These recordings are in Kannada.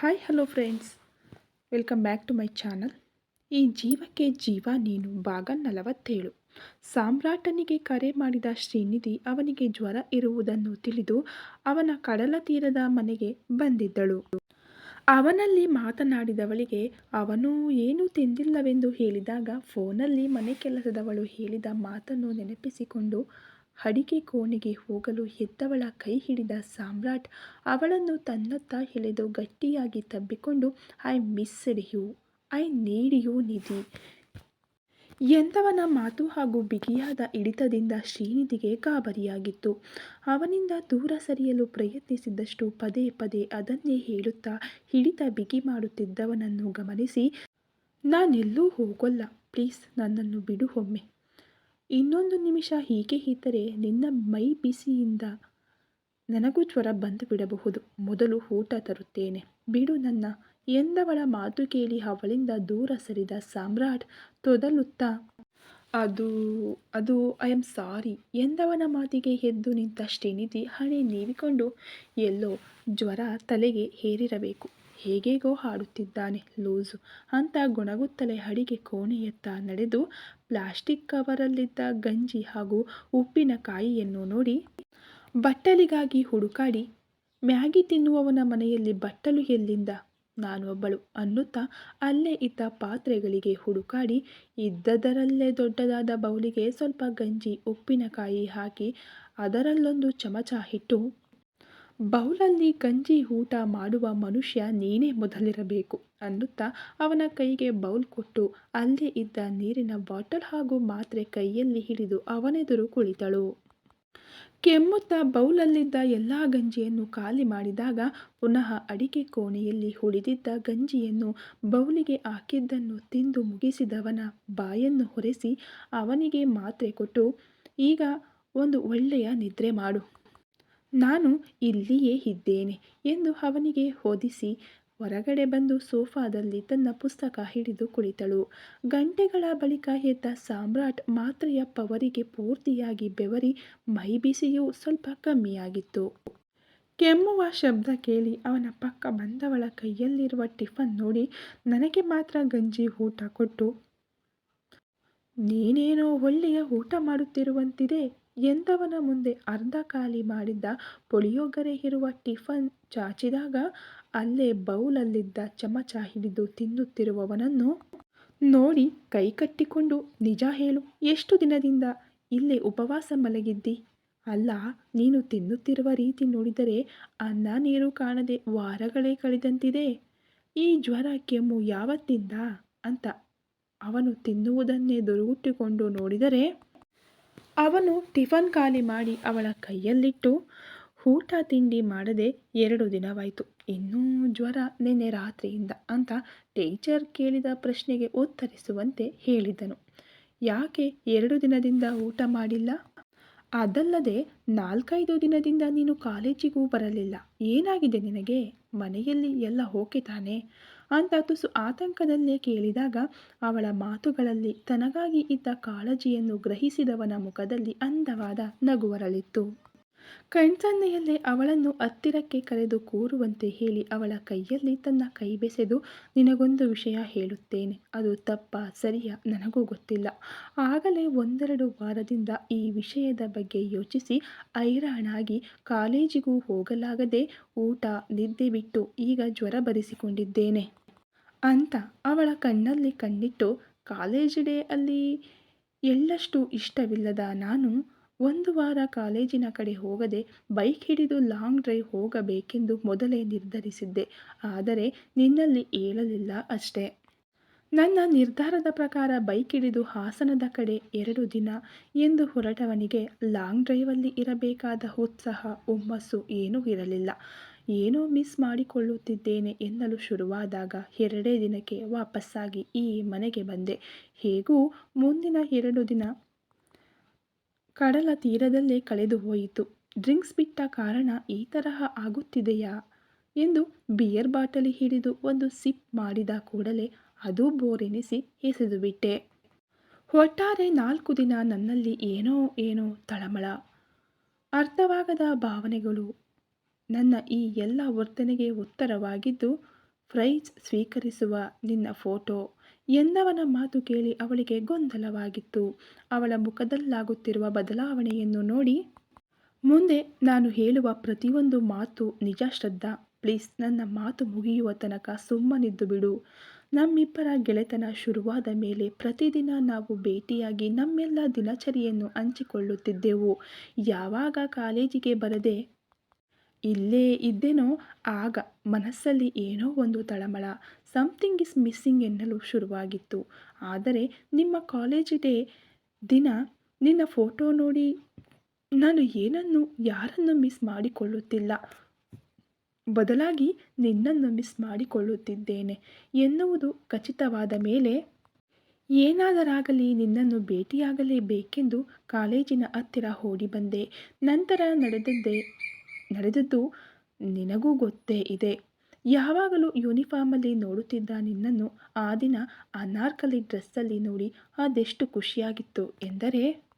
Hi hello friends welcome back to my channel ಈ ಜೀವಕ್ಕೆ ಜೀವ ನೀನು ಭಾಗ ನಲವತ್ತೇಳು. ಸಾಮ್ರಾಟನಿಗೆ ಕರೆ ಮಾಡಿದ ಶ್ರೀನಿಧಿ ಅವನಿಗೆ ಜ್ವರ ಇರುವುದನ್ನು ತಿಳಿದು ಅವನ ಕಡಲ ತೀರದ ಮನೆಗೆ ಬಂದಿದ್ದಳು. ಅವನಲ್ಲಿ ಮಾತನಾಡಿದವಳಿಗೆ, ಅವನು ಏನೂ ತಿಂದಿಲ್ಲವೆಂದು ಹೇಳಿದಾಗ ಫೋನಲ್ಲಿ ಮನೆ ಕೆಲಸದವಳು ಹೇಳಿದ ಮಾತನ್ನು ನೆನಪಿಸಿಕೊಂಡು ಅಡಿಗೆ ಕೋಣೆಗೆ ಹೋಗಲು ಹೆತ್ತವಳ ಕೈ ಹಿಡಿದ ಸಾಮ್ರಾಟ್ ಅವಳನ್ನು ತನ್ನತ್ತ ಎಳೆದು ಗಟ್ಟಿಯಾಗಿ ತಬ್ಬಿಕೊಂಡು, I missed you, I need you Nidhi. ಎಂದವನ ಮಾತು ಹಾಗೂ ಬಿಗಿಯಾದ ಹಿಡಿತದಿಂದ ಶ್ರೀನಿಧಿಗೆ ಗಾಬರಿಯಾಗಿತ್ತು. ಅವನಿಂದ ದೂರ ಸರಿಯಲು ಪ್ರಯತ್ನಿಸಿದ್ದಷ್ಟು ಪದೇ ಪದೇ ಅದನ್ನೇ ಹೇಳುತ್ತಾ ಹಿಡಿತ ಬಿಗಿ ಮಾಡುತ್ತಿದ್ದವನನ್ನು ಗಮನಿಸಿ, ನಾನೆಲ್ಲೂ ಹೋಗೋಲ್ಲ, ಪ್ಲೀಸ್ ನನ್ನನ್ನು ಬಿಡು ಒಮ್ಮೆ. ಇನ್ನೊಂದು ನಿಮಿಷ ಹೀಗೆ ಇದ್ದರೆ ನಿನ್ನ ಮೈ ಬಿಸಿಯಿಂದ ನನಗೂ ಜ್ವರ ಬಂದು ಬಿಡಬಹುದು. ಮೊದಲು ಊಟ ತರುತ್ತೇನೆ. ಬಿಡು ನನ್ನ. ಎಂದವಳ ಮಾತು ಕೇಳಿ ಅವಳಿಂದ ದೂರ ಸರಿದ ಸಾಮ್ರಾಟ್ ತೊದಲುತ್ತಾ, ಅದು ಅದು ಐ ಆಮ್ ಸಾರಿ ಎಂದವನ ಮಾತಿಗೆ ಎದ್ದು ನಿಂತ ಶ್ರೀನಿಧಿ ಹಣೆ ನೀವಿಕೊಂಡು ಎಲ್ಲೋ ಜ್ವರ ತಲೆಗೆ ಹೇರಿರಬೇಕು. ಹೇಗೇಗೋ ಹಾಡುತ್ತಿದ್ದಾನೆ ಲೂಸು. ಅಂತ ಗೊಣಗುತ್ತಲೇ ಅಡಿಗೆ ಕೋಣೆಯತ್ತ ನಡೆದು ಪ್ಲಾಸ್ಟಿಕ್ ಕವರಲ್ಲಿದ್ದ ಗಂಜಿ ಹಾಗೂ ಉಪ್ಪಿನಕಾಯಿಯನ್ನು ನೋಡಿ ಬಟ್ಟಲಿಗಾಗಿ ಹುಡುಕಾಡಿ, ಮ್ಯಾಗಿ ತಿನ್ನುವವನ ಮನೆಯಲ್ಲಿ ಬಟ್ಟಲು ಎಲ್ಲಿಂದ? ನಾನು ಒಬ್ಬಳು ಅನ್ನುತ್ತಾ ಅಲ್ಲೇ ಇದ್ದ ಪಾತ್ರೆಗಳಿಗೆ ಹುಡುಕಾಡಿ, ಇದ್ದದರಲ್ಲೇ ದೊಡ್ಡದಾದ ಬೌಲಿಗೆ ಸ್ವಲ್ಪ ಗಂಜಿ ಉಪ್ಪಿನಕಾಯಿ ಹಾಕಿ ಅದರಲ್ಲೊಂದು ಚಮಚ ಇಟ್ಟು ಬೌಲಲ್ಲಿ ಗಂಜಿ ಊಟ ಮಾಡುವ ಮನುಷ್ಯ ನೀನೇ ಮೊದಲಿರಬೇಕು ಅನ್ನುತ್ತಾ ಅವನ ಕೈಗೆ ಬೌಲ್ ಕೊಟ್ಟು ಅಲ್ಲೇ ಇದ್ದ ನೀರಿನ ಬಾಟಲ್ ಹಾಗೂ ಮಾತ್ರೆ ಕೈಯಲ್ಲಿ ಹಿಡಿದು ಅವನೆದುರು ಕುಳಿತಳು. ಕೆಮ್ಮುತ್ತಾ ಬೌಲಲ್ಲಿದ್ದ ಎಲ್ಲ ಗಂಜಿಯನ್ನು ಖಾಲಿ ಮಾಡಿದಾಗ ಪುನಃ ಅಡಿಕೆ ಕೋಣೆಯಲ್ಲಿ ಉಳಿದಿದ್ದ ಗಂಜಿಯನ್ನು ಬೌಲಿಗೆ ಹಾಕಿದ್ದನ್ನು ತಿಂದು ಮುಗಿಸಿದವನ ಬಾಯನ್ನು ಹೊರೆಸಿ ಅವನಿಗೆ ಮಾತ್ರೆ ಕೊಟ್ಟು, ಈಗ ಒಂದು ಒಳ್ಳೆಯ ನಿದ್ರೆ ಮಾಡು. ನಾನು ಇಲ್ಲಿಯೇ ಇದ್ದೇನೆ ಎಂದು ಅವನಿಗೆ ಹೊದಿಸಿ ಹೊರಗಡೆ ಬಂದು ಸೋಫಾದಲ್ಲಿ ತನ್ನ ಪುಸ್ತಕ ಹಿಡಿದು ಕುಳಿತಳು. ಗಂಟೆಗಳ ಬಳಿಕ ಎದ್ದ ಸಾಮ್ರಾಟ್ ಮಾತ್ರೆಯ ಪವರಿಗೆ ಪೂರ್ತಿಯಾಗಿ ಬೆವರಿ ಮೈ ಬಿಸಿಯೂ ಸ್ವಲ್ಪ ಕಮ್ಮಿಯಾಗಿತ್ತು. ಕೆಮ್ಮುವ ಶಬ್ದ ಕೇಳಿ ಅವನ ಪಕ್ಕ ಬಂದವಳ ಕೈಯಲ್ಲಿರುವ ಟಿಫನ್ ನೋಡಿ ನನಗೆ ಮಾತ್ರ ಗಂಜಿ ಊಟ ಕೊಟ್ಟು, ನೀನೇನೋ ಒಳ್ಳೆಯ ಊಟ ಮಾಡುತ್ತಿರುವಂತಿದೆ. ಎಂದವನ ಮುಂದೆ ಅರ್ಧ ಖಾಲಿ ಮಾಡಿದ್ದ ಪುಳಿಯೋಗರೆ ಇರುವ ಟಿಫನ್ ಚಾಚಿದಾಗ ಅಲ್ಲೇ ಬೌಲಲ್ಲಿದ್ದ ಚಮಚ ಹಿಡಿದು ತಿನ್ನುತ್ತಿರುವವನನ್ನು ನೋಡಿ ಕೈ ಕಟ್ಟಿಕೊಂಡು, ನಿಜ ಹೇಳು, ಎಷ್ಟು ದಿನದಿಂದ ಇಲ್ಲೇ ಉಪವಾಸ ಮಲಗಿದ್ದಿ? ಅಲ್ಲ, ನೀನು ತಿನ್ನುತ್ತಿರುವ ರೀತಿ ನೋಡಿದರೆ ಅನ್ನ ನೀರು ಕಾಣದೆ ವಾರಗಳೇ ಕಳೆದಂತಿದೆ. ಈ ಜ್ವರ ಕೆಮ್ಮು ಯಾವತ್ತಿಂದ? ಅಂತ ಅವನು ತಿನ್ನುವುದನ್ನೇ ದುರುಗುಟ್ಟಿಕೊಂಡು ನೋಡಿದರೆ ಅವನು ಟಿಫನ್ ಖಾಲಿ ಮಾಡಿ ಅವಳ ಕೈಯಲ್ಲಿಟ್ಟು ಊಟ ತಿಂಡಿ ಮಾಡದೆ ಎರಡು ದಿನವಾಯಿತು. ಇನ್ನೂ ಜ್ವರ ನಿನ್ನೆ ರಾತ್ರಿಯಿಂದ ಅಂತ ಟೀಚರ್ ಕೇಳಿದ ಪ್ರಶ್ನೆಗೆ ಉತ್ತರಿಸುವಂತೆ ಹೇಳಿದನು. ಯಾಕೆ ಎರಡು ದಿನದಿಂದ ಊಟ ಮಾಡಿಲ್ಲ? ಅದಲ್ಲದೆ ನಾಲ್ಕೈದು ದಿನದಿಂದ ನೀನು ಕಾಲೇಜಿಗೂ ಬರಲಿಲ್ಲ. ಏನಾಗಿದೆ ನಿನಗೆ? ಮನೆಯಲ್ಲಿ ಎಲ್ಲ ಓಕೆ ತಾನೆ? ಅಂತ ತುಸು ಆತಂಕದಲ್ಲೇ ಕೇಳಿದಾಗ ಅವಳ ಮಾತುಗಳಲ್ಲಿ ತನಗಾಗಿ ಇದ್ದ ಕಾಳಜಿಯನ್ನು ಗ್ರಹಿಸಿದವನ ಮುಖದಲ್ಲಿ ಅಂದವಾದ ನಗುವರಳಿತ್ತು ಕಣ್ಸನ್ನೆಯಲ್ಲೇ ಅವಳನ್ನು ಹತ್ತಿರಕ್ಕೆ ಕರೆದು ಕೂರುವಂತೆ ಹೇಳಿ ಅವಳ ಕೈಯಲ್ಲಿ ತನ್ನ ಕೈ ಬೆಸೆದು, ನಿನಗೊಂದು ವಿಷಯ ಹೇಳುತ್ತೇನೆ. ಅದು ತಪ್ಪ, ಸರಿಯ? ನನಗೂ ಗೊತ್ತಿಲ್ಲ. ಆಗಲೇ ಒಂದೆರಡು ವಾರದಿಂದ ಈ ವಿಷಯದ ಬಗ್ಗೆ ಯೋಚಿಸಿ ಐರಾಣಾಗಿ ಕಾಲೇಜಿಗೂ ಹೋಗಲಾಗದೆ ಊಟ, ನಿದ್ದೆ ಬಿಟ್ಟು ಈಗ ಜ್ವರ ಬರಿಸಿಕೊಂಡಿದ್ದೇನೆ. ಅಂತ ಅವಳ ಕಣ್ಣಲ್ಲಿ ಕಣ್ಣಿಟ್ಟು ಕಾಲೇಜ್ ಡೇ ಅಲ್ಲಿ ಎಳ್ಳಷ್ಟು ಇಷ್ಟವಿಲ್ಲದ ನಾನು ಒಂದು ವಾರ ಕಾಲೇಜಿನ ಕಡೆ ಹೋಗದೆ ಬೈಕ್ ಹಿಡಿದು ಲಾಂಗ್ ಡ್ರೈವ್ ಹೋಗಬೇಕೆಂದು ಮೊದಲೇ ನಿರ್ಧರಿಸಿದ್ದೆ. ಆದರೆ ನಿನ್ನಲ್ಲಿ ಹೇಳಲಿಲ್ಲ ಅಷ್ಟೇ. ನನ್ನ ನಿರ್ಧಾರದ ಪ್ರಕಾರ ಬೈಕ್ ಹಿಡಿದು ಹಾಸನದ ಕಡೆ ಎರಡು ದಿನ ಎಂದು ಹೊರಟವನಿಗೆ ಲಾಂಗ್ ಡ್ರೈವಲ್ಲಿ ಇರಬೇಕಾದ ಉತ್ಸಾಹ, ಹುಮ್ಮಸ್ಸು ಏನೂ ಇರಲಿಲ್ಲ. ಏನೋ ಮಿಸ್ ಮಾಡಿಕೊಳ್ಳುತ್ತಿದ್ದೇನೆ ಎನ್ನಲು ಶುರುವಾದಾಗ ಎರಡೇ ದಿನಕ್ಕೆ ವಾಪಸ್ಸಾಗಿ ಈ ಮನೆಗೆ ಬಂದೆ. ಹೇಗೂ ಮುಂದಿನ ಎರಡು ದಿನ ಕಡಲ ತೀರದಲ್ಲೇ ಕಳೆದು ಹೋಯಿತು. ಡ್ರಿಂಕ್ಸ್ ಬಿಟ್ಟ ಕಾರಣ ಈ ತರಹ ಆಗುತ್ತಿದೆಯಾ ಎಂದು ಬಿಯರ್ ಬಾಟಲಿ ಹಿಡಿದು ಒಂದು ಸಿಪ್ ಮಾಡಿದ ಕೂಡಲೇ ಅದು ಬೋರೆನಿಸಿ ಎಸೆದು ಬಿಟ್ಟೆ ಒಟ್ಟಾರೆ ನಾಲ್ಕು ದಿನ ನನ್ನಲ್ಲಿ ಏನೋ ಏನೋ ತಳಮಳ. ಅರ್ಥವಾಗದ ಭಾವನೆಗಳು ನನ್ನ ಈ ಎಲ್ಲ ವರ್ತನೆಗೆ ಉತ್ತರವಾಗಿದ್ದು, ಪ್ರೈಜ್ ಸ್ವೀಕರಿಸುವ ನಿನ್ನ ಫೋಟೋ. ಎಂದವನ ಮಾತು ಕೇಳಿ ಅವಳಿಗೆ ಗೊಂದಲವಾಗಿತ್ತು. ಅವಳ ಮುಖದಲ್ಲಾಗುತ್ತಿರುವ ಬದಲಾವಣೆಯನ್ನು ನೋಡಿ, ಮುಂದೆ ನಾನು ಹೇಳುವ ಪ್ರತಿಯೊಂದು ಮಾತು ನಿಜ ಶ್ರದ್ಧಾ. ಪ್ಲೀಸ್, ನನ್ನ ಮಾತು ಮುಗಿಯುವ ತನಕ ಸುಮ್ಮನಿದ್ದು ಬಿಡು. ನಮ್ಮಿಬ್ಬರ ಗೆಳೆತನ ಶುರುವಾದ ಮೇಲೆ ಪ್ರತಿದಿನ ನಾವು ಭೇಟಿಯಾಗಿ ನಮ್ಮೆಲ್ಲ ದಿನಚರಿಯನ್ನು ಹಂಚಿಕೊಳ್ಳುತ್ತಿದ್ದೆವು. ಯಾವಾಗ ಕಾಲೇಜಿಗೆ ಬರದೆ ಇಲ್ಲೇ ಇದ್ದೇನೋ, ಆಗ ಮನಸ್ಸಲ್ಲಿ ಏನೋ ಒಂದು ತಳಮಳ ಸಮಥಿಂಗ್ ಇಸ್ ಮಿಸ್ಸಿಂಗ್ ಎನ್ನಲು ಶುರುವಾಗಿತ್ತು. ಆದರೆ ನಿಮ್ಮ ಕಾಲೇಜ್ ಡೇ ದಿನ ನಿನ್ನ ಫೋಟೋ ನೋಡಿ ನಾನು ಏನನ್ನು, ಯಾರನ್ನು ಮಿಸ್ ಮಾಡಿಕೊಳ್ಳುತ್ತಿಲ್ಲ? ಬದಲಾಗಿ ನಿನ್ನನ್ನು ಮಿಸ್ ಮಾಡಿಕೊಳ್ಳುತ್ತಿದ್ದೇನೆ ಎನ್ನುವುದು ಖಚಿತವಾದ ಮೇಲೆ, ಏನಾದರಾಗಲಿ ನಿನ್ನನ್ನು ಭೇಟಿಯಾಗಲೇಬೇಕೆಂದು ಕಾಲೇಜಿನ ಹತ್ತಿರ ಓಡಿ ಬಂದೆ. ನಂತರ ನಡೆದದ್ದೇ ನಡೆದದ್ದು ನಿನಗೂ ಗೊತ್ತೇ ಇದೆ. ಯಾವಾಗಲೂ ಯೂನಿಫಾರ್ಮಲ್ಲಿ ನೋಡುತ್ತಿದ್ದ ನಿನ್ನನ್ನು ಆ ದಿನ ಅನಾರ್ಕಲಿ ಡ್ರೆಸ್ಸಲ್ಲಿ ನೋಡಿ ಅದೆಷ್ಟು ಖುಷಿಯಾಗಿತ್ತು ಎಂದರೆ,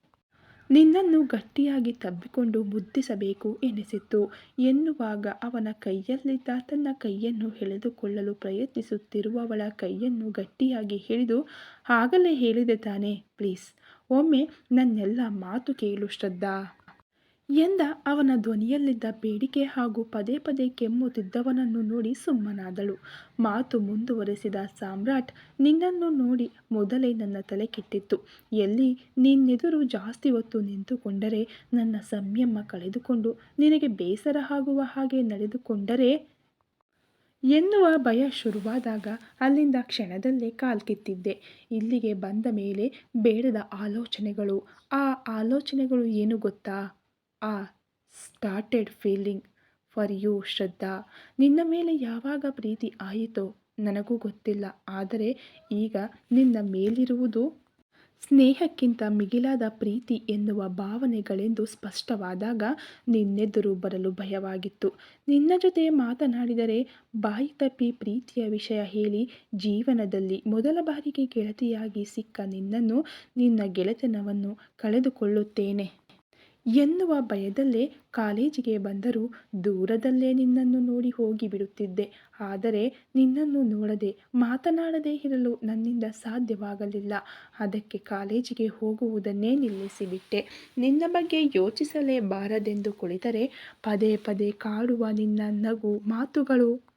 ನಿನ್ನನ್ನು ಗಟ್ಟಿಯಾಗಿ ತಬ್ಬಿಕೊಂಡು ಮುದ್ದಿಸಬೇಕು ಎನಿಸಿತ್ತು. ಎನ್ನುವಾಗ ಅವನ ಕೈಯಲ್ಲಿದ್ದ ತನ್ನ ಕೈಯನ್ನು ಎಳೆದುಕೊಳ್ಳಲು ಪ್ರಯತ್ನಿಸುತ್ತಿರುವವಳ ಕೈಯನ್ನು ಗಟ್ಟಿಯಾಗಿ ಹಿಡಿದು ಆಗಲೇ ಹೇಳಿದೆ ತಾನೇ, ಪ್ಲೀಸ್. ಒಮ್ಮೆ ನನ್ನೆಲ್ಲ ಮಾತು ಕೇಳು ಶ್ರದ್ಧಾ. ಎಂದ ಅವನ ಧ್ವನಿಯಲ್ಲಿದ್ದ ಬೇಡಿಕೆ ಹಾಗೂ ಪದೇ ಪದೇ ಕೆಮ್ಮುತ್ತಿದ್ದವನನ್ನು ನೋಡಿ ಸುಮ್ಮನಾದಳು. ಮಾತು ಮುಂದುವರೆಸಿದ ಸಾಮ್ರಾಟ್ ನಿನ್ನನ್ನು ನೋಡಿ ಮೊದಲೇ ನನ್ನ ತಲೆ ಕೆಟ್ಟಿತ್ತು. ಎಲ್ಲಿ ನಿನ್ನೆದುರು ಜಾಸ್ತಿ ಹೊತ್ತು ನಿಂತುಕೊಂಡರೆ ನನ್ನ ಸಂಯಮ ಕಳೆದುಕೊಂಡು ನಿನಗೆ ಬೇಸರ ಆಗುವ ಹಾಗೆ ನಡೆದುಕೊಂಡರೆ? ಎನ್ನುವ ಭಯ ಶುರುವಾದಾಗ ಅಲ್ಲಿಂದ ಕ್ಷಣದಲ್ಲೇ ಕಾಲ್ಕಿತ್ತಿದ್ದೆ ಇಲ್ಲಿಗೆ ಬಂದ ಮೇಲೆ ಬೇಡದ ಆಲೋಚನೆಗಳು. ಆ ಆಲೋಚನೆಗಳು ಏನು ಗೊತ್ತಾ? ಆ started feeling for you Shraddha. ನಿನ್ನ ಮೇಲೆ ಯಾವಾಗ ಪ್ರೀತಿ ಆಯಿತೋ ನನಗೂ ಗೊತ್ತಿಲ್ಲ. ಆದರೆ ಈಗ ನಿನ್ನ ಮೇಲಿರುವುದು ಸ್ನೇಹಕ್ಕಿಂತ ಮಿಗಿಲಾದ ಪ್ರೀತಿ ಎನ್ನುವ ಭಾವನೆಗಳೆಂದು ಸ್ಪಷ್ಟವಾದಾಗ ನಿನ್ನೆದುರು ಬರಲು ಭಯವಾಗಿತ್ತು. ನಿನ್ನ ಜೊತೆ ಮಾತನಾಡಿದರೆ ಬಾಯಿ ತಪ್ಪಿ ಪ್ರೀತಿಯ ವಿಷಯ ಹೇಳಿ ಜೀವನದಲ್ಲಿ ಮೊದಲ ಬಾರಿಗೆ ಗೆಳತಿಯಾಗಿ ಸಿಕ್ಕ ನಿನ್ನನ್ನು, ನಿನ್ನ ಗೆಳೆತನವನ್ನು ಕಳೆದುಕೊಳ್ಳುತ್ತೇನೆ. ಎನ್ನುವ ಭಯದಲ್ಲೇ ಕಾಲೇಜಿಗೆ ಬಂದರೂ ದೂರದಲ್ಲೇ ನಿನ್ನನ್ನು ನೋಡಿ ಹೋಗಿಬಿಡುತ್ತಿದ್ದೆ. ಆದರೆ ನಿನ್ನನ್ನು ನೋಡದೆ ಮಾತನಾಡದೇ ಇರಲು ನನ್ನಿಂದ ಸಾಧ್ಯವಾಗಲಿಲ್ಲ. ಅದಕ್ಕೆ ಕಾಲೇಜಿಗೆ ಹೋಗುವುದನ್ನೇ ನಿಲ್ಲಿಸಿಬಿಟ್ಟೆ. ನಿನ್ನ ಬಗ್ಗೆ ಯೋಚಿಸಲೇಬಾರದೆಂದು ಕುಳಿತರೆ ಪದೇ ಪದೇ ಕಾಡುವ ನಿನ್ನ ನಗು ಮಾತುಗಳು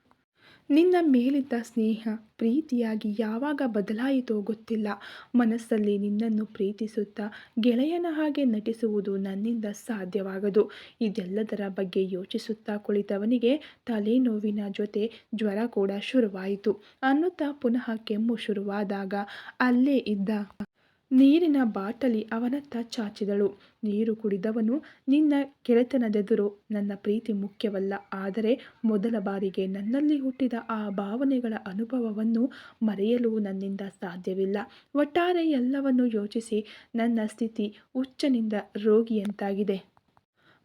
ನಿನ್ನ ಮೇಲಿದ್ದ ಸ್ನೇಹ ಪ್ರೀತಿಯಾಗಿ ಯಾವಾಗ ಬದಲಾಯಿತೋ ಗೊತ್ತಿಲ್ಲ. ಮನಸ್ಸಲ್ಲಿ ನಿನ್ನನ್ನು ಪ್ರೀತಿಸುತ್ತಾ ಗೆಳೆಯನ ಹಾಗೆ ನಟಿಸುವುದು ನನ್ನಿಂದ ಸಾಧ್ಯವಾಗದು. ಇದೆಲ್ಲದರ ಬಗ್ಗೆ ಯೋಚಿಸುತ್ತಾ ಕುಳಿತವನಿಗೆ ತಲೆನೋವಿನ ಜೊತೆ ಜ್ವರ ಕೂಡ ಶುರುವಾಯಿತು. ಅನ್ನುತ್ತಾ ಪುನಃ ಕೆಮ್ಮು ಶುರುವಾದಾಗ ಅಲ್ಲೇ ಇದ್ದ ನೀರಿನ ಬಾಟಲಿ ಅವನತ್ತ ಚಾಚಿದಳು. ನೀರು ಕುಡಿದವನು ನಿನ್ನ ಗೆಳೆತನದೆದುರು ನನ್ನ ಪ್ರೀತಿ ಮುಖ್ಯವಲ್ಲ. ಆದರೆ ಮೊದಲ ಬಾರಿಗೆ ನನ್ನಲ್ಲಿ ಹುಟ್ಟಿದ ಆ ಭಾವನೆಗಳ ಅನುಭವವನ್ನು ಮರೆಯಲು ನನ್ನಿಂದ ಸಾಧ್ಯವಿಲ್ಲ. ಒಟ್ಟಾರೆ ಎಲ್ಲವನ್ನು ಯೋಚಿಸಿ ನನ್ನ ಸ್ಥಿತಿ ಹುಚ್ಚನಿಂದ ರೋಗಿಯಂತಾಗಿದೆ.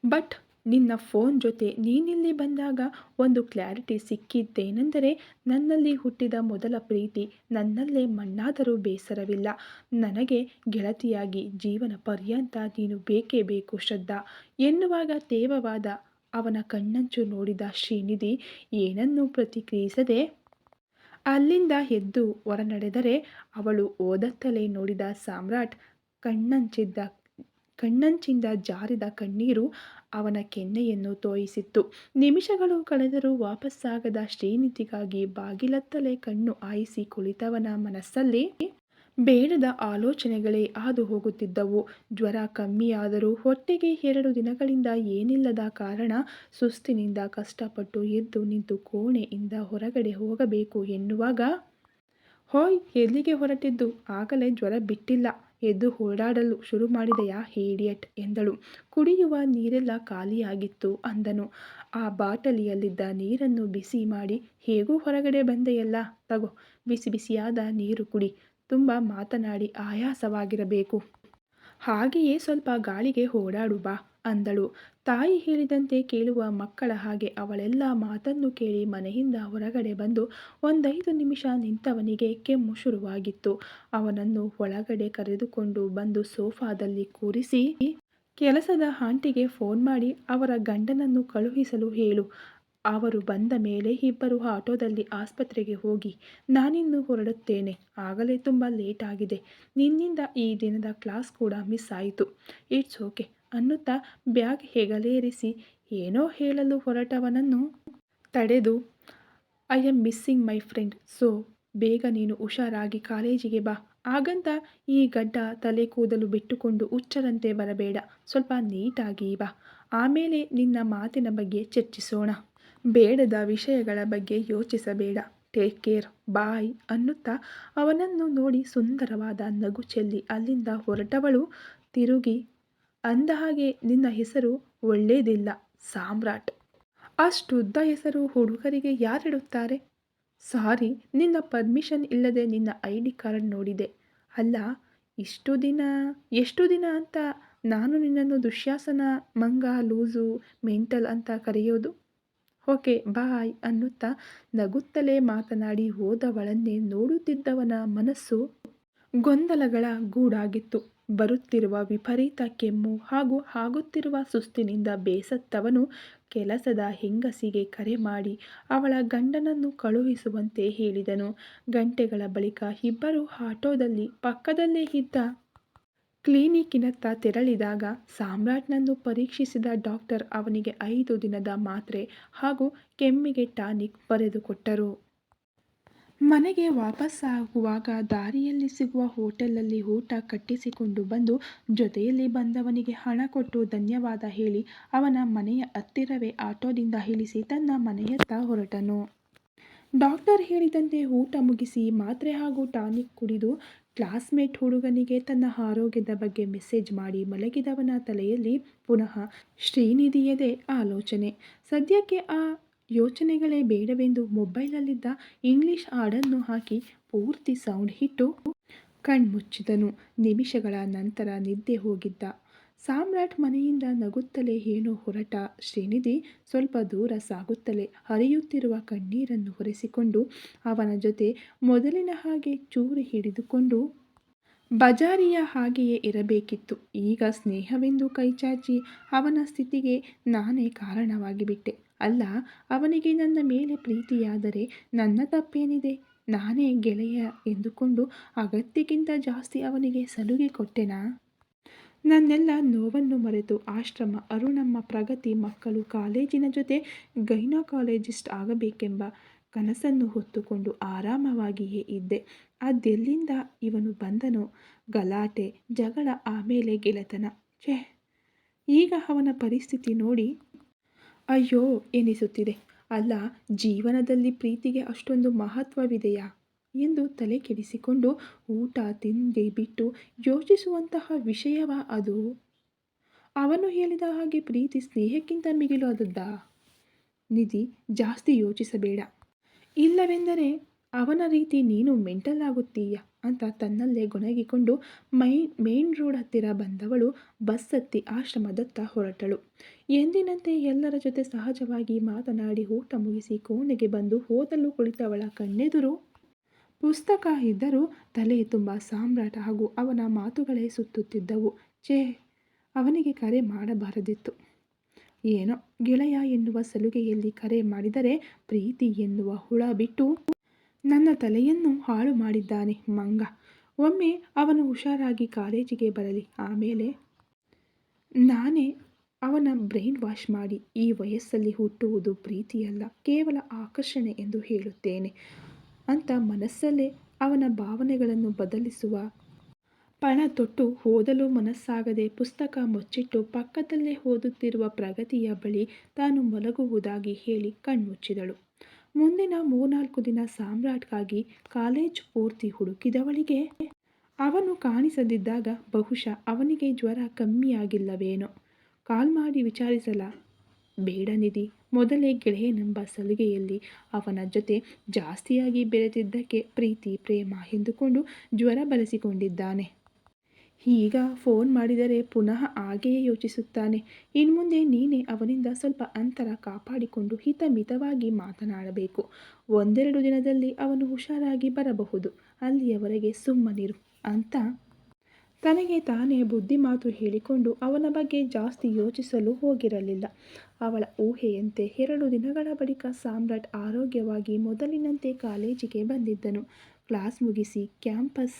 ಬಟ್ ನಿನ್ನ ಫೋನ್ ಜೊತೆ ನೀನಿಲ್ಲಿ ಬಂದಾಗ ಒಂದು ಕ್ಲಾರಿಟಿ ಸಿಕ್ಕಿದ್ದೇನೆಂದರೆ ನನ್ನಲ್ಲಿ ಹುಟ್ಟಿದ ಮೊದಲ ಪ್ರೀತಿ ನನ್ನಲ್ಲೇ ಮಣ್ಣಾದರೂ ಬೇಸರವಿಲ್ಲ. ನನಗೆ ಗೆಳತಿಯಾಗಿ ಜೀವನ ಪರ್ಯಂತ ನೀನು ಬೇಕೇ ಬೇಕು ಶ್ರದ್ಧಾ. ಎನ್ನುವಾಗ ತೇವವಾದ ಅವನ ಕಣ್ಣಂಚು ನೋಡಿದ ಶ್ರೀನಿಧಿ ಏನನ್ನೂ ಪ್ರತಿಕ್ರಿಯಿಸದೆ ಅಲ್ಲಿಂದ ಎದ್ದು ಹೊರನಡೆದರೆ ಅವಳು ಓದತ್ತಲೇ ನೋಡಿದ ಸಾಮ್ರಾಟ್ ಕಣ್ಣಂಚಿದ್ದ ಕಣ್ಣಂಚಿಂದ ಜಾರಿದ ಕಣ್ಣೀರು ಅವನ ಕೆನ್ನೆಯನ್ನು ತೋಯಿಸಿತ್ತು. ನಿಮಿಷಗಳು ಕಳೆದರೂ ವಾಪಸ್ಸಾಗದ ಶ್ರೀನಿಧಿಗಾಗಿ ಬಾಗಿಲತ್ತಲೇ ಕಣ್ಣು ಆಯಿಸಿ ಕುಳಿತವನ ಮನಸ್ಸಲ್ಲಿ ಬೇಡದ ಆಲೋಚನೆಗಳೇ ಹಾದು ಹೋಗುತ್ತಿದ್ದವು. ಜ್ವರ ಕಮ್ಮಿಯಾದರೂ ಹೊಟ್ಟೆಗೆ ಎರಡು ದಿನಗಳಿಂದ ಏನಿಲ್ಲದ ಕಾರಣ ಸುಸ್ತಿನಿಂದ ಕಷ್ಟಪಟ್ಟು ಎದ್ದು ನಿಂತು ಕೋಣೆಯಿಂದ ಹೊರಗಡೆ ಹೋಗಬೇಕು ಎನ್ನುವಾಗ, ಹೋಯ್ ಎಲ್ಲಿಗೆ ಹೊರಟಿದ್ದು? ಆಗಲೇ ಜ್ವರ ಬಿಟ್ಟಿಲ್ಲ. ಎದ್ದು ಓಡಾಡಲು ಶುರು ಮಾಡಿದೆಯಾ ಹೇಡಿಯಟ್ ಎಂದಳು. ಕುಡಿಯುವ ನೀರೆಲ್ಲ ಖಾಲಿಯಾಗಿತ್ತು ಅಂದನು. ಆ ಬಾಟಲಿಯಲ್ಲಿದ್ದ ನೀರನ್ನು ಬಿಸಿ ಮಾಡಿ, ಹೇಗೂ ಹೊರಗಡೆ ಬಂದೆಯಲ್ಲ? ತಗೋ, ಬಿಸಿ ಬಿಸಿಯಾದ ನೀರು ಕುಡಿ. ತುಂಬ ಮಾತನಾಡಿ ಆಯಾಸವಾಗಿರಬೇಕು. ಹಾಗೆಯೇ ಸ್ವಲ್ಪ ಗಾಳಿಗೆ ಓಡಾಡು ಬಾ ಅಂದಳು. ತಾಯಿ ಹೇಳಿದಂತೆ ಕೇಳುವ ಮಕ್ಕಳ ಹಾಗೆ ಅವಳೆಲ್ಲ ಮಾತನ್ನು ಕೇಳಿ ಮನೆಯಿಂದ ಹೊರಗಡೆ ಬಂದು ಒಂದೈದು ನಿಮಿಷ ನಿಂತವನಿಗೆ ಕೆಮ್ಮು ಶುರುವಾಗಿತ್ತು. ಅವನನ್ನು ಒಳಗಡೆ ಕರೆದುಕೊಂಡು ಬಂದು ಸೋಫಾದಲ್ಲಿ ಕೂರಿಸಿ, ಕೆಲಸದ ಆಂಟಿಗೆ ಫೋನ್ ಮಾಡಿ ಅವರ ಗಂಡನನ್ನು ಕಳುಹಿಸಲು ಹೇಳು. ಅವರು ಬಂದ ಮೇಲೆ ಇಬ್ಬರು ಆಟೋದಲ್ಲಿ ಆಸ್ಪತ್ರೆಗೆ ಹೋಗಿ, ನಾನಿನ್ನು ಹೊರಡುತ್ತೇನೆ. ಆಗಲೇ ತುಂಬ ಲೇಟ್ ಆಗಿದೆ. ನಿನ್ನಿಂದ ಈ ದಿನದ ಕ್ಲಾಸ್ ಕೂಡ ಮಿಸ್ ಆಯಿತು. It's okay. ಅನ್ನುತ್ತಾ ಬ್ಯಾಗ್ ಹೆಗಲೇರಿಸಿ, ಏನೋ ಹೇಳಲು ಹೊರಟವನನ್ನು ತಡೆದು, I am missing my friend, so ಬೇಗ ನೀನು ಹುಷಾರಾಗಿ ಕಾಲೇಜಿಗೆ ಬಾ ಹಾಗಂತ ಈ ಗಡ್ಡ ತಲೆ ಕೂದಲು ಬಿಟ್ಟುಕೊಂಡು ಹುಚ್ಚರಂತೆ ಬರಬೇಡ. ಸ್ವಲ್ಪ ನೀಟಾಗಿ ಬಾ. ಆಮೇಲೆ ನಿನ್ನ ಮಾತಿನ ಬಗ್ಗೆ ಚರ್ಚಿಸೋಣ. ಬೇಡದ ವಿಷಯಗಳ ಬಗ್ಗೆ ಯೋಚಿಸಬೇಡ. ಟೇಕ್ ಕೇರ್ ಬಾಯ್ ಅನ್ನುತ್ತಾ ಅವನನ್ನು ನೋಡಿ ಸುಂದರವಾದ ನಗು ಚೆಲ್ಲಿ ಅಲ್ಲಿಂದ ಹೊರಟವಳು ತಿರುಗಿ ಅಂದ ಹಾಗೆ ನಿನ್ನ ಹೆಸರು ಒಳ್ಳೇದಿಲ್ಲ, ಸಾಮ್ರಾಟ್. ಅಷ್ಟುದ್ದ ಹೆಸರು ಹುಡುಗರಿಗೆ ಯಾರಿಡುತ್ತಾರೆ? ಸಾರಿ, ನಿನ್ನ ಪರ್ಮಿಷನ್ ಇಲ್ಲದೆ ನಿನ್ನ ಐ ಡಿ ಕಾರ್ಡ್ ನೋಡಿದೆ. ಅಲ್ಲ, ಇಷ್ಟು ದಿನ, ಎಷ್ಟು ದಿನ ಅಂತ ನಾನು ನಿನ್ನನ್ನು ದುಶ್ಯಾಸನ, ಮಂಗ, ಲೂಸು, ಮೆಂಟಲ್ ಅಂತ ಕರೆಯೋದು? ಓಕೆ ಬಾಯ್ ಅನ್ನುತ್ತಾ ನಗುತ್ತಲೇ ಮಾತನಾಡಿ ಹೋದವಳನ್ನೇ ನೋಡುತ್ತಿದ್ದವನ ಮನಸ್ಸು ಗೊಂದಲಗಳ ಗೂಡಾಗಿತ್ತು. ಬರುತ್ತಿರುವ ವಿಪರೀತ ಕೆಮ್ಮು ಹಾಗೂ ಆಗುತ್ತಿರುವ ಸುಸ್ತಿನಿಂದ ಬೇಸತ್ತವನು ಕೆಲಸದ ಹೆಂಗಸಿಗೆ ಕರೆ ಮಾಡಿ ಅವಳ ಗಂಡನನ್ನು ಕಳುಹಿಸುವಂತೆ ಹೇಳಿದನು. ಗಂಟೆಗಳ ಬಳಿಕ ಇಬ್ಬರು ಆಟೋದಲ್ಲಿ ಪಕ್ಕದಲ್ಲೇ ಇದ್ದ ಕ್ಲಿನಿಕ್ಕಿನತ್ತ ತೆರಳಿದಾಗ ಸಾಮ್ರಾಟ್ನನ್ನು ಪರೀಕ್ಷಿಸಿದ ಡಾಕ್ಟರ್ ಅವನಿಗೆ ಐದು ದಿನದ ಮಾತ್ರೆ ಹಾಗೂ ಕೆಮ್ಮಿಗೆ ಟಾನಿಕ್ ಬರೆದುಕೊಟ್ಟರು. ಮನೆಗೆ ವಾಪಸ್ಸಾಗುವಾಗ ದಾರಿಯಲ್ಲಿ ಸಿಗುವ ಹೋಟೆಲಲ್ಲಿ ಊಟ ಕಟ್ಟಿಸಿಕೊಂಡು ಬಂದು ಜೊತೆಯಲ್ಲಿ ಬಂದವನಿಗೆ ಹಣ ಕೊಟ್ಟು ಧನ್ಯವಾದ ಹೇಳಿ ಅವನ ಮನೆಯ ಹತ್ತಿರವೇ ಆಟೋದಿಂದ ಇಳಿಸಿ ತನ್ನ ಮನೆಯತ್ತ ಹೊರಟನು. ಡಾಕ್ಟರ್ ಹೇಳಿದಂತೆ ಊಟ ಮುಗಿಸಿ ಮಾತ್ರೆ ಹಾಗೂ ಟಾನಿಕ್ ಕುಡಿದು ಕ್ಲಾಸ್ಮೇಟ್ ಹುಡುಗನಿಗೆ ತನ್ನ ಆರೋಗ್ಯದ ಬಗ್ಗೆ ಮೆಸೇಜ್ ಮಾಡಿ ಮಲಗಿದವನ ತಲೆಯಲ್ಲಿ ಪುನಃ ಶ್ರೀನಿಧಿಯದೇ ಆಲೋಚನೆ. ಸದ್ಯಕ್ಕೆ ಆ ಯೋಚನೆಗಳೇ ಬೇಡವೆಂದು ಮೊಬೈಲಲ್ಲಿದ್ದ ಇಂಗ್ಲಿಷ್ ಹಾಡನ್ನು ಹಾಕಿ ಪೂರ್ತಿ ಸೌಂಡ್ ಇಟ್ಟು ಕಣ್ಮುಚ್ಚಿದನು. ನಿಮಿಷಗಳ ನಂತರ ನಿದ್ದೆ ಹೋಗಿದ್ದ. ಸಾಮ್ರಾಟ್ ಮನೆಯಿಂದ ನಗುತ್ತಲೇ ಏನೋ ಹೊರಟ ಶ್ರೀನಿಧಿ ಸ್ವಲ್ಪ ದೂರ ಸಾಗುತ್ತಲೇ ಹರಿಯುತ್ತಿರುವ ಕಣ್ಣೀರನ್ನು ಹೊರಿಸಿಕೊಂಡು ಅವನ ಜೊತೆ ಮೊದಲಿನ ಹಾಗೆ ಚೂರಿ ಹಿಡಿದುಕೊಂಡು ಬಜಾರಿಯ ಹಾಗೆಯೇ ಇರಬೇಕಿತ್ತು. ಈಗ ಸ್ನೇಹವೆಂದು ಕೈಚಾಚಿ ಅವನ ಸ್ಥಿತಿಗೆ ನಾನೇ ಕಾರಣವಾಗಿಬಿಟ್ಟೆ ಅಲ್ಲ, ಅವನಿಗೆ ನನ್ನ ಮೇಲೆ ಪ್ರೀತಿಯಾದರೆ ನನ್ನ ತಪ್ಪೇನಿದೆ? ನಾನೇ ಗೆಳೆಯ ಎಂದುಕೊಂಡು ಅಗತ್ಯಕ್ಕಿಂತ ಜಾಸ್ತಿ ಅವನಿಗೆ ಸಲುಗೆ ಕೊಟ್ಟೆನಾ? ನನ್ನೆಲ್ಲ ನೋವನ್ನು ಮರೆತು ಆಶ್ರಮ, ಅರುಣಮ್ಮ, ಪ್ರಗತಿ, ಮಕ್ಕಳು, ಕಾಲೇಜಿನ ಜೊತೆ ಗೈನಕಾಲಜಿಸ್ಟ್ ಆಗಬೇಕೆಂಬ ಕನಸನ್ನು ಹೊತ್ತುಕೊಂಡು ಆರಾಮವಾಗಿಯೇ ಇದ್ದೆ. ಅದೆಲ್ಲಿಂದ ಇವನು ಬಂದನೋ? ಗಲಾಟೆ, ಜಗಳ, ಆಮೇಲೆ ಗೆಳೆತನ. ಛೇ, ಈಗ ಅವನ ಪರಿಸ್ಥಿತಿ ನೋಡಿ. ಅಯ್ಯೋ, ಎನಿಸುತ್ತಿದೆ. ಅಲ್ಲ, ಜೀವನದಲ್ಲಿ ಪ್ರೀತಿಗೆ ಅಷ್ಟೊಂದು ಮಹತ್ವವಿದೆಯಾ? ಎಂದು ತಲೆ ಕೆಡಿಸಿಕೊಂಡು ಊಟ ತಿಂಡಿ ಬಿಟ್ಟು ಯೋಚಿಸುವಂತಹ ವಿಷಯವ ಅದು? ಅವನು ಹೇಳಿದ ಹಾಗೆ ಪ್ರೀತಿ ಸ್ನೇಹಕ್ಕಿಂತ ಮಿಗಿಲು ಅದದ್ದ ನಿಧಿ, ಜಾಸ್ತಿ ಯೋಚಿಸಬೇಡ. ಇಲ್ಲವೆಂದರೆ ಅವನ ರೀತಿ ನೀನು ಮೆಂಟಲ್ ಆಗುತ್ತೀಯ ಅಂತ ತನ್ನಲ್ಲೇ ಗೊಣಗಿಕೊಂಡು ಮೈ, ಮೇನ್ ರೋಡ್ ಹತ್ತಿರ ಬಂದವಳು ಬಸ್ ಹತ್ತಿ ಆಶ್ರಮದತ್ತ ಹೊರಟಳು. ಎಂದಿನಂತೆ ಎಲ್ಲರ ಜೊತೆ ಸಹಜವಾಗಿ ಮಾತನಾಡಿ ಊಟ ಮುಗಿಸಿ ಕೋಣೆಗೆ ಬಂದು ಓದಲು ಕುಳಿತವಳ ಕಣ್ಣೆದುರು ಪುಸ್ತಕ ಇದ್ದರೂ ತಲೆ ತುಂಬ ಸಾಮ್ರಾಟ ಹಾಗೂ ಅವನ ಮಾತುಗಳೇ ಸುತ್ತುತ್ತಿದ್ದವು. ಛೇ, ಅವನಿಗೆ ಕರೆ ಮಾಡಬಾರದಿತ್ತು. ಏನೋ ಗೆಳೆಯ ಎನ್ನುವ ಸಲುಗೆಯಲ್ಲಿ ಕರೆ ಮಾಡಿದರೆ ಪ್ರೀತಿ ಎನ್ನುವ ಹುಳ ಬಿಟ್ಟು ನನ್ನ ತಲೆಯನ್ನು ಹಾಳು ಮಾಡಿದ್ದಾನೆ ಮಂಗ. ಒಮ್ಮೆ ಅವನು ಹುಷಾರಾಗಿ ಕಾಲೇಜಿಗೆ ಬರಲಿ. ಆಮೇಲೆ ನಾನೇ ಅವನ ಬ್ರೈನ್ ವಾಶ್ ಮಾಡಿ ಈ ವಯಸ್ಸಲ್ಲಿ ಹುಟ್ಟುವುದು ಪ್ರೀತಿಯಲ್ಲ, ಕೇವಲ ಆಕರ್ಷಣೆ ಎಂದು ಹೇಳುತ್ತೇನೆ. ಅಂತ ಮನಸ್ಸಲ್ಲೇ ಅವನ ಭಾವನೆಗಳನ್ನು ಬದಲಿಸುವ ಪಣ ತೊಟ್ಟು ಓದಲು ಮನಸ್ಸಾಗದೆ ಪುಸ್ತಕ ಮುಚ್ಚಿಟ್ಟು ಪಕ್ಕದಲ್ಲೇ ಓದುತ್ತಿರುವ ಪ್ರಗತಿಯ ಬಳಿ ತಾನು ಮಲಗುವುದಾಗಿ ಹೇಳಿ ಕಣ್ಮುಚ್ಚಿದಳು. ಮುಂದಿನ ಮೂರ್ನಾಲ್ಕು ದಿನ ಸಾಮ್ರಾಟ್ಗಾಗಿ ಕಾಲೇಜ್ ಪೂರ್ತಿ ಹುಡುಕಿದವಳಿಗೆ ಅವನು ಕಾಣಿಸದಿದ್ದಾಗ ಬಹುಶಃ ಅವನಿಗೆ ಜ್ವರ ಕಮ್ಮಿಯಾಗಿಲ್ಲವೇನೋ. ಕಾಲ್ ಮಾಡಿ ವಿಚಾರಿಸಲ? ಬೇಡ ನಿಧಿ ಮೊದಲೇ ಗೆಳೆಯನೆಂಬ ಸಲಿಗೆಯಲ್ಲಿ ಅವನ ಜೊತೆ ಜಾಸ್ತಿಯಾಗಿ ಬೆರೆತಿದ್ದಕ್ಕೆ ಪ್ರೀತಿ, ಪ್ರೇಮ ಎಂದುಕೊಂಡು ಜ್ವರ ಬರೆಸಿಕೊಂಡಿದ್ದಾನೆ ಈಗ ಫೋನ್ ಮಾಡಿದರೆ ಪುನಃ ಹಾಗೆಯೇ ಯೋಚಿಸುತ್ತಾನೆ. ಇನ್ಮುಂದೆ ನೀನೇ ಅವನಿಂದ ಸ್ವಲ್ಪ ಅಂತರ ಕಾಪಾಡಿಕೊಂಡು ಹಿತಮಿತವಾಗಿ ಮಾತನಾಡಬೇಕು. ಒಂದೆರಡು ದಿನದಲ್ಲಿ ಅವನು ಹುಷಾರಾಗಿ ಬರಬಹುದು. ಅಲ್ಲಿಯವರೆಗೆ ಸುಮ್ಮನಿರು. ಅಂತ ತನಗೆ ತಾನೇ ಬುದ್ಧಿ ಮಾತು ಹೇಳಿಕೊಂಡು ಅವನ ಬಗ್ಗೆ ಜಾಸ್ತಿ ಯೋಚಿಸಲು ಹೋಗಿರಲಿಲ್ಲ. ಅವಳ ಊಹೆಯಂತೆ ಎರಡು ದಿನಗಳ ಬಳಿಕ ಸಾಮ್ರಾಟ್ ಆರೋಗ್ಯವಾಗಿ ಮೊದಲಿನಂತೆ ಕಾಲೇಜಿಗೆ ಬಂದಿದ್ದನು. ಕ್ಲಾಸ್ ಮುಗಿಸಿ ಕ್ಯಾಂಪಸ್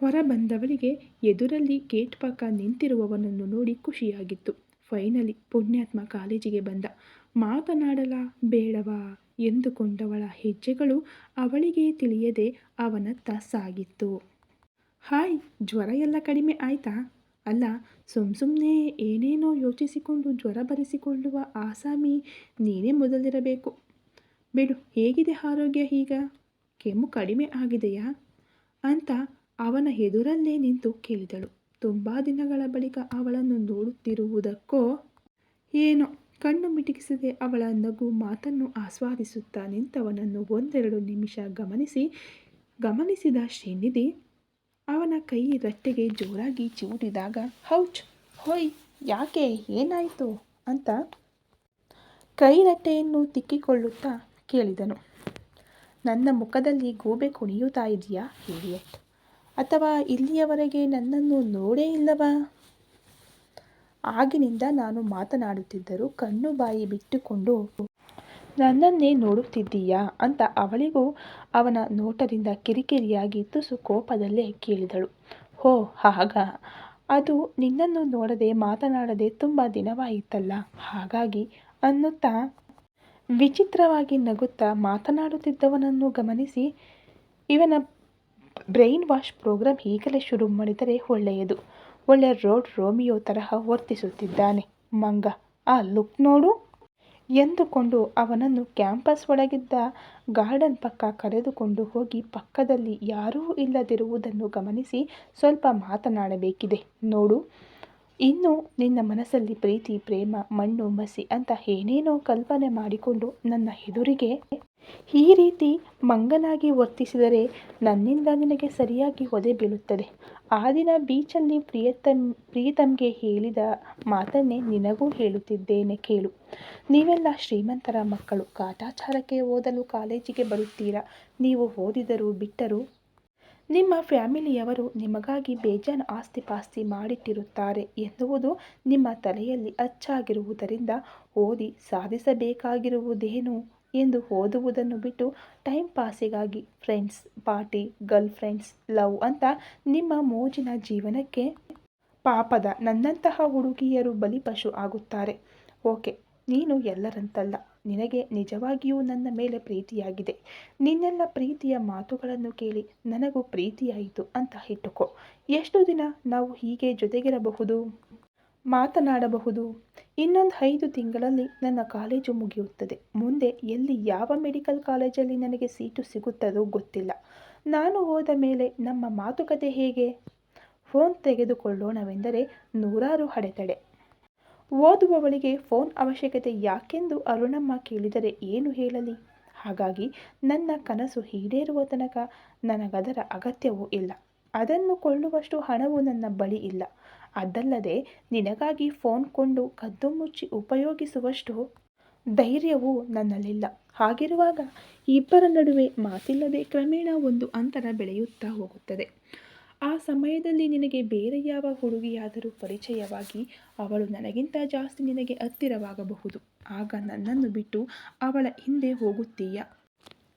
ಹೊರ ಬಂದವಳಿಗೆ ಎದುರಲ್ಲಿ ಗೇಟ್ ಪಕ್ಕ ನಿಂತಿರುವವನನ್ನು ನೋಡಿ ಖುಷಿಯಾಗಿತ್ತು. ಫೈನಲಿ ಪುಣ್ಯಾತ್ಮ ಕಾಲೇಜಿಗೆ ಬಂದ. ಮಾತನಾಡಲ ಬೇಡವಾ ಎಂದುಕೊಂಡವಳ ಹೆಜ್ಜೆಗಳು ಅವಳಿಗೆ ತಿಳಿಯದೆ ಅವನತ್ತ ಸಾಗಿತ್ತು. ಹಾಯ್, ಜ್ವರ ಎಲ್ಲ ಕಡಿಮೆ ಆಯಿತಾ? ಅಲ್ಲ, ಸುಮ್ ಸುಮ್ಮನೆ ಏನೇನೋ ಯೋಚಿಸಿಕೊಂಡು ಜ್ವರ ಬರೆಸಿಕೊಳ್ಳುವ ಆಸಾಮಿ ನೀನೇ ಮೊದಲಿರಬೇಕು. ಬಿಡು, ಹೇಗಿದೆ ಆರೋಗ್ಯ ಈಗ? ಕೆಮ್ಮು ಕಡಿಮೆ ಆಗಿದೆಯಾ? ಅಂತ ಅವನ ಎದುರಲ್ಲೇ ನಿಂತು ಕೇಳಿದಳು. ತುಂಬ ದಿನಗಳ ಬಳಿಕ ಅವಳನ್ನು ನೋಡುತ್ತಿರುವುದಕ್ಕೋ ಏನೋ ಕಣ್ಣು ಮಿಟುಕಿಸದೆ ಅವಳ ನಗು ಮಾತನ್ನು ಆಸ್ವಾದಿಸುತ್ತಾ ನಿಂತವನನ್ನು ಒಂದೆರಡು ನಿಮಿಷ ಗಮನಿಸಿ, ಗಮನಿಸಿದ ಶ್ರೀನಿಧಿ ಅವನ ಕೈ ರಟ್ಟೆಗೆ ಜೋರಾಗಿ ಚಿವುಟಿದಾಗ ಹೌಚ್ ಹೊಯ್, ಯಾಕೆ, ಏನಾಯಿತು? ಅಂತ ಕೈ ರಟ್ಟೆಯನ್ನು ತಿಕ್ಕಿಕೊಳ್ಳುತ್ತಾ ಕೇಳಿದನು. ನನ್ನ ಮುಖದಲ್ಲಿ ಗೂಬೆ ಕುಣಿಯುತ್ತಾ ಇದೆಯಾ, ಇಡಿಯಟ್? ಅಥವಾ ಇಲ್ಲಿಯವರೆಗೆ ನನ್ನನ್ನು ನೋಡೇ ಇಲ್ಲವಾ? ಆಗಿನಿಂದ ನಾನು ಮಾತನಾಡುತ್ತಿದ್ದರೂ ಕಣ್ಣು ಬಾಯಿ ಬಿಟ್ಟುಕೊಂಡು ನನ್ನನ್ನೇ ನೋಡುತ್ತಿದ್ದೀಯಾ ಅಂತ ಅವಳಿಗೂ ಅವನ ನೋಟದಿಂದ ಕಿರಿಕಿರಿಯಾಗಿ ತುಸು ಕೋಪದಲ್ಲೇ ಕೇಳಿದಳು. ಹೋ, ಹಾಗ. ಅದು ನಿನ್ನನ್ನು ನೋಡದೆ ಮಾತನಾಡದೆ ತುಂಬ ದಿನವಾಯಿತಲ್ಲ. ಹಾಗಾಗಿ ಅನ್ನುತ್ತಾ? ವಿಚಿತ್ರವಾಗಿ ನಗುತ್ತಾ ಮಾತನಾಡುತ್ತಿದ್ದವನನ್ನು ಗಮನಿಸಿ ಇವನ ಬ್ರೈನ್ ವಾಶ್ ಪ್ರೋಗ್ರಾಮ್ ಈಗಲೇ ಶುರು ಮಾಡಿದರೆ ಒಳ್ಳೆಯದು. ಒಳ್ಳೆ ರೋಡ್ ರೋಮಿಯೋ ತರಹ ವರ್ತಿಸುತ್ತಿದ್ದಾನೆ. ಮಂಗ, ಆ ಲುಕ್ ನೋಡು. ಎಂದುಕೊಂಡು ಅವನನ್ನು ಕ್ಯಾಂಪಸ್ ಒಳಗಿದ್ದ ಗಾರ್ಡನ್ ಪಕ್ಕ ಕರೆದುಕೊಂಡು ಹೋಗಿ ಪಕ್ಕದಲ್ಲಿ ಯಾರೂ ಇಲ್ಲದಿರುವುದನ್ನು ಗಮನಿಸಿ ಸ್ವಲ್ಪ ಮಾತನಾಡಬೇಕಿದೆ. ನೋಡು ಇನ್ನು ನಿನ್ನ ಮನಸ್ಸಲ್ಲಿ ಪ್ರೀತಿ, ಪ್ರೇಮ, ಮಣ್ಣು, ಮಸಿ ಅಂತ ಏನೇನೋ ಕಲ್ಪನೆ ಮಾಡಿಕೊಂಡು ನನ್ನ ಎದುರಿಗೆ ಈ ರೀತಿ ಮಂಗನಾಗಿ ವರ್ತಿಸಿದರೆ ನನ್ನಿಂದ ನಿನಗೆ ಸರಿಯಾಗಿ ಒದೆ ಬೀಳುತ್ತದೆ. ಆ ದಿನ ಬೀಚಲ್ಲಿ ಪ್ರಿಯತಮ್, ಪ್ರೀತಮ್ಗೆ ಹೇಳಿದ ಮಾತನ್ನೇ ನಿನಗೂ ಹೇಳುತ್ತಿದ್ದೇನೆ ಕೇಳು. ನೀವೆಲ್ಲ ಶ್ರೀಮಂತರ ಮಕ್ಕಳು, ಕಾಟಾಚಾರಕ್ಕೆ ಓದಲು ಕಾಲೇಜಿಗೆ ಬರುತ್ತೀರಾ? ನೀವು ಓದಿದರೂ ಬಿಟ್ಟರೂ ನಿಮ್ಮ ಫ್ಯಾಮಿಲಿಯವರು ನಿಮಗಾಗಿ ಬೇಜಾನ್ ಆಸ್ತಿ ಪಾಸ್ತಿ ಮಾಡಿಟ್ಟಿರುತ್ತಾರೆ ಎನ್ನುವುದು ನಿಮ್ಮ ತಲೆಯಲ್ಲಿ ಅಚ್ಚಾಗಿರುವುದರಿಂದ ಓದಿ ಸಾಧಿಸಬೇಕಾಗಿರುವುದೇನು ಎಂದು ಓದುವುದನ್ನು ಬಿಟ್ಟು ಟೈಮ್ ಪಾಸಿಗಾಗಿ friends, party, girlfriends, love ಅಂತ ನಿಮ್ಮ ಮೋಜಿನ ಜೀವನಕ್ಕೆ ಪಾಪದ ನನ್ನಂತಹ ಹುಡುಗಿಯರು ಬಲಿಪಶು ಆಗುತ್ತಾರೆ. ಓಕೆ, ನೀನು ಎಲ್ಲರಂತಲ್ಲ. ನಿನಗೆ ನಿಜವಾಗಿಯೂ ನನ್ನ ಮೇಲೆ ಪ್ರೀತಿಯಾಗಿದೆ. ನಿನ್ನೆಲ್ಲ ಪ್ರೀತಿಯ ಮಾತುಗಳನ್ನು ಕೇಳಿ ನನಗೂ ಪ್ರೀತಿಯಾಯಿತು ಅಂತ ಇಟ್ಟುಕೋ. ಎಷ್ಟು ದಿನ ನಾವು ಹೀಗೆ ಜೊತೆಗಿರಬಹುದು? ಮಾತನಾಡಬಹುದು? ಇನ್ನೊಂದು ಐದು ತಿಂಗಳಲ್ಲಿ ನನ್ನ ಕಾಲೇಜು ಮುಗಿಯುತ್ತದೆ. ಮುಂದೆ ಎಲ್ಲಿ ಯಾವ ಮೆಡಿಕಲ್ ಕಾಲೇಜಲ್ಲಿ ನನಗೆ ಸೀಟು ಸಿಗುತ್ತದೋ ಗೊತ್ತಿಲ್ಲ. ನಾನು ಹೋದ ಮೇಲೆ ನಮ್ಮ ಮಾತುಕತೆ ಹೇಗೆ? ಫೋನ್ ತೆಗೆದುಕೊಳ್ಳೋಣವೆಂದರೆ ನೂರಾರು ಅಡೆತಡೆ. ಓದುವವಳಿಗೆ ಫೋನ್ ಅವಶ್ಯಕತೆ ಯಾಕೆಂದು ಅರುಣಮ್ಮ ಕೇಳಿದರೆ ಏನು ಹೇಳಲಿ? ಹಾಗಾಗಿ ನನ್ನ ಕನಸು ಈಡೇರುವ ತನಕ ನನಗದರ ಅಗತ್ಯವೂ ಇಲ್ಲ. ಅದನ್ನು ಕೊಳ್ಳುವಷ್ಟು ಹಣವು ನನ್ನ ಬಳಿ ಇಲ್ಲ. ಅದಲ್ಲದೆ ನಿನಗಾಗಿ ಫೋನ್ ಕೊಂಡು ಕದ್ದು ಮುಚ್ಚಿ ಉಪಯೋಗಿಸುವಷ್ಟು ಧೈರ್ಯವೂ ನನ್ನಲ್ಲಿಲ್ಲ. ಹಾಗಿರುವಾಗ ಇಬ್ಬರ ನಡುವೆ ಮಾತಿಲ್ಲದೆ ಕ್ರಮೇಣ ಒಂದು ಅಂತರ ಬೆಳೆಯುತ್ತಾ ಹೋಗುತ್ತದೆ. ಆ ಸಮಯದಲ್ಲಿ ನಿನಗೆ ಬೇರೆ ಯಾವ ಹುಡುಗಿಯಾದರೂ ಪರಿಚಯವಾಗಿ ಅವಳು ನನಗಿಂತ ಜಾಸ್ತಿ ನಿನಗೆ ಹತ್ತಿರವಾಗಬಹುದು. ಆಗ ನನ್ನನ್ನು ಬಿಟ್ಟು ಅವಳ ಹಿಂದೆ ಹೋಗುತ್ತೀಯ?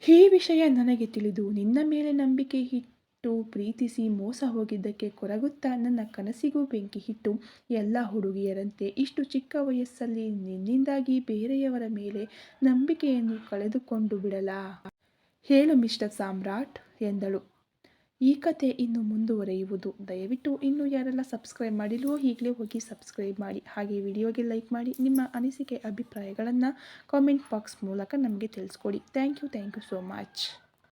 ಈ ವಿಷಯ ನನಗೆ ತಿಳಿದು ನಿನ್ನ ಮೇಲೆ ನಂಬಿಕೆ ಇಟ್ಟು ಪ್ರೀತಿಸಿ ಮೋಸ ಹೋಗಿದ್ದಕ್ಕೆ ಕೊರಗುತ್ತಾ ನನ್ನ ಕನಸಿಗೂ ಬೆಂಕಿ ಇಟ್ಟು ಎಲ್ಲ ಹುಡುಗಿಯರಂತೆ ಇಷ್ಟು ಚಿಕ್ಕ ವಯಸ್ಸಲ್ಲಿ ನಿನ್ನಿಂದಾಗಿ ಬೇರೆಯವರ ಮೇಲೆ ನಂಬಿಕೆಯನ್ನು ಕಳೆದುಕೊಂಡು ಬಿಡಲಾ? ಹೇಳು ಮಿಸ್ಟರ್ ಸಾಮ್ರಾಟ್, ಎಂದಳು. ಈ ಕತೆ ಇನ್ನು ಮುಂದುವರೆಯುವುದು. ದಯವಿಟ್ಟು ಇನ್ನೂ ಯಾರೆಲ್ಲ ಸಬ್ಸ್ಕ್ರೈಬ್ ಮಾಡಿಲ್ವೋ ಈಗಲೇ ಹೋಗಿ ಸಬ್ಸ್ಕ್ರೈಬ್ ಮಾಡಿ. ಹಾಗೆ ವಿಡಿಯೋಗೆ ಲೈಕ್ ಮಾಡಿ. ನಿಮ್ಮ ಅನಿಸಿಕೆ, ಅಭಿಪ್ರಾಯಗಳನ್ನು ಕಾಮೆಂಟ್ ಬಾಕ್ಸ್ ಮೂಲಕ ನಮಗೆ ತಿಳಿಸ್ಕೊಡಿ. Thank you thank you so much